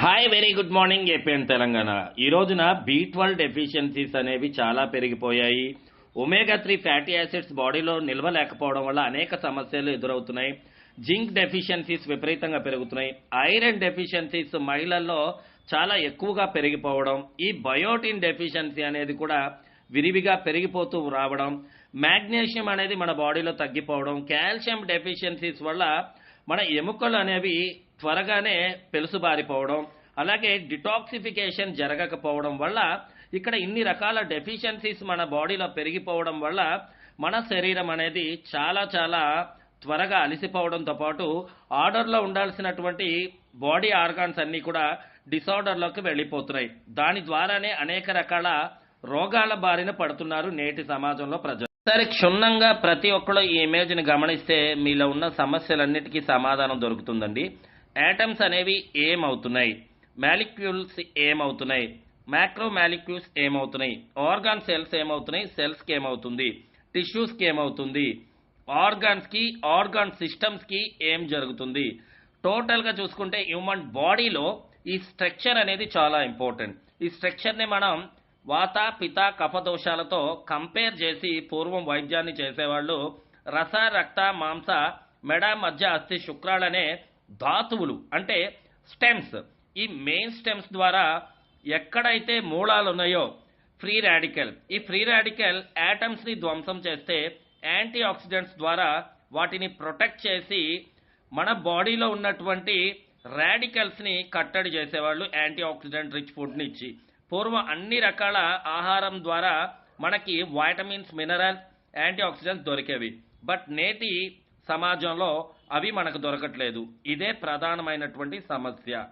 Hi very good morning APN Telangana ఈ రోజున B twelve deficiencies అనేవి చాలా పెరిగిపోయాయి. ఒమేగా త్రీ ఫ్యాటీ యాసిడ్స్ బాడీలో నిల్వ లేకపోవడం వల్ల అనేక సమస్యలు ఎదురవుతున్నాయి. జింక్ డెఫిషియన్సీస్ విపరీతంగా పెరుగుతున్నాయి. ఐరన్ డెఫిషియన్సీస్ మహిళల్లో చాలా ఎక్కువగా పెరిగిపోవడం. ఈ బయోటిన్ డెఫిషియన్సీ అనేది కూడా విరివిగా పెరిగిపోతూ రావడం. మాగ్నీషియం అనేది మన బాడీలో తగ్గిపోవడం. కాల్షియం డెఫిషియన్సీస్ వల్ల మన ఎముకలు అనేవి త్వరగానే పెలుసుబారిపోవడం అలాగే డిటాక్సిఫికేషన్ జరగకపోవడం వల్ల ఇక్కడ ఇన్ని రకాల డెఫిషియన్సీస్ మన బాడీలో పెరిగిపోవడం వల్ల మన శరీరం అనేది చాలా చాలా త్వరగా అలసిపోవడంతో పాటు ఆర్డర్లో ఉండాల్సినటువంటి బాడీ ఆర్గాన్స్ అన్నీ కూడా డిసార్డర్లోకి వెళ్ళిపోతున్నాయి. దాని ద్వారానే అనేక రకాల రోగాల బారిన పడుతున్నారు నేటి సమాజంలో ప్రజలు. సరే క్షుణ్ణంగా ప్రతి ఒక్కరు ఈ ఇమేజ్ని గమనిస్తే మీలో ఉన్న సమస్యలన్నిటికీ సమాధానం దొరుకుతుందండి. యాటమ్స్ అనేవి ఏమవుతున్నాయి? మాలిక్యూల్స్ ఏమవుతున్నాయి? మ్యాక్రో మాలిక్యూల్స్ ఏమవుతున్నాయి? ఆర్గాన్ సెల్స్ ఏమవుతున్నాయి సెల్స్కి ఏమవుతుంది టిష్యూస్కి ఏమవుతుంది ఆర్గాన్స్కి ఆర్గాన్ సిస్టమ్స్కి ఏం జరుగుతుంది? టోటల్గా చూసుకుంటే హ్యూమన్ బాడీలో ఈ స్ట్రక్చర్ అనేది చాలా ఇంపార్టెంట్ ఈ స్ట్రక్చర్ని మనం వాత పిత కఫదోషాలతో కంపేర్ చేసి పూర్వం వైద్యాన్ని చేసేవాళ్ళు రస రక్త మాంస మెడ మధ్య అస్థి శుక్రాలనే ధాతువులు అంటే స్టెమ్స్. ఈ మెయిన్ స్టెమ్స్ ద్వారా ఎక్కడైతే మూలాలు ఉన్నాయో ఫ్రీ రాడికల్. ఈ ఫ్రీ రాడికల్ యాటమ్స్ని ధ్వంసం చేస్తే యాంటీ ఆక్సిడెంట్స్ ద్వారా వాటిని ప్రొటెక్ట్ చేసి మన బాడీలో ఉన్నటువంటి రాడికల్స్ని కట్టడి చేసేవాళ్ళు యాంటీ ఆక్సిడెంట్ రిచ్ ఫుడ్ని ఇచ్చి. పూర్వం అన్ని రకాల ఆహారం ద్వారా మనకి వైటమిన్స్ మినరల్స్ యాంటీ ఆక్సిడెంట్స్ దొరికేవి. బట్ నేటి సమాజంలో అవి మనకు దొరకట్లేదు. ఇదే ప్రధానమైనటువంటి సమస్య.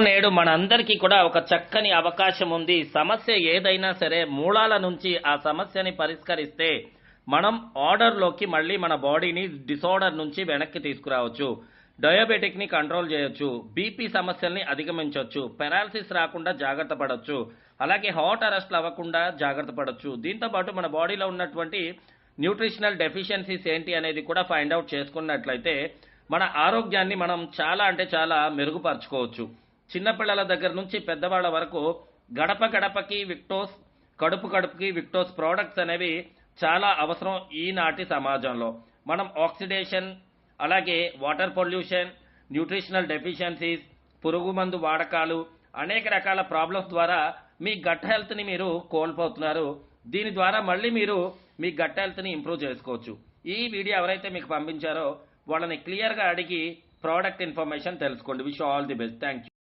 నేడు మనందరికీ కూడా ఒక చక్కని అవకాశం ఉంది. సమస్య ఏదైనా సరే మూలాల నుంచి ఆ సమస్యని పరిష్కరిస్తే మనం ఆర్డర్లోకి మళ్ళీ మన బాడీని డిసార్డర్ నుంచి వెనక్కి తీసుకురావచ్చు. డయాబెటిక్ని కంట్రోల్ చేయొచ్చు బీపీ సమస్యల్ని అధిగమించవచ్చు పెరాలసిస్ రాకుండా జాగ్రత్త పడవచ్చు అలాగే హార్ట్ అరెస్ట్లు అవ్వకుండా జాగ్రత్త పడవచ్చు దీంతో పాటు మన బాడీలో ఉన్నటువంటి న్యూట్రిషనల్ డెఫిషియన్సీస్ ఏంటి అనేది కూడా ఫైండ్ అవుట్ చేసుకున్నట్లయితే మన ఆరోగ్యాన్ని మనం చాలా అంటే చాలా మెరుగుపరచుకోవచ్చు. చిన్నపిల్లల దగ్గర నుంచి పెద్దవాళ్ళ వరకు గడప గడపకి విక్టోస్ కడుపు కడుపుకి విక్టోస్ ప్రోడక్ట్స్ అనేవి చాలా అవసరం ఈనాటి సమాజంలో. మనం ఆక్సిడేషన్ అలాగే వాటర్ పొల్యూషన్ న్యూట్రిషనల్ డెఫిషియన్సీస్ పురుగు మందు వాడకాలు అనేక రకాల ప్రాబ్లమ్స్ ద్వారా మీ గట్ హెల్త్ని మీరు కోల్పోతున్నారు. దీని ద్వారా మళ్ళీ మీరు మీ గట్ హెల్త్ని ఇంప్రూవ్ చేసుకోవచ్చు. ఈ వీడియో ఎవరైతే మీకు పంపించారో వాళ్ళని క్లియర్గా అడిగి ప్రోడక్ట్ ఇన్ఫర్మేషన్ తెలుసుకోండి. Wish all the best thank you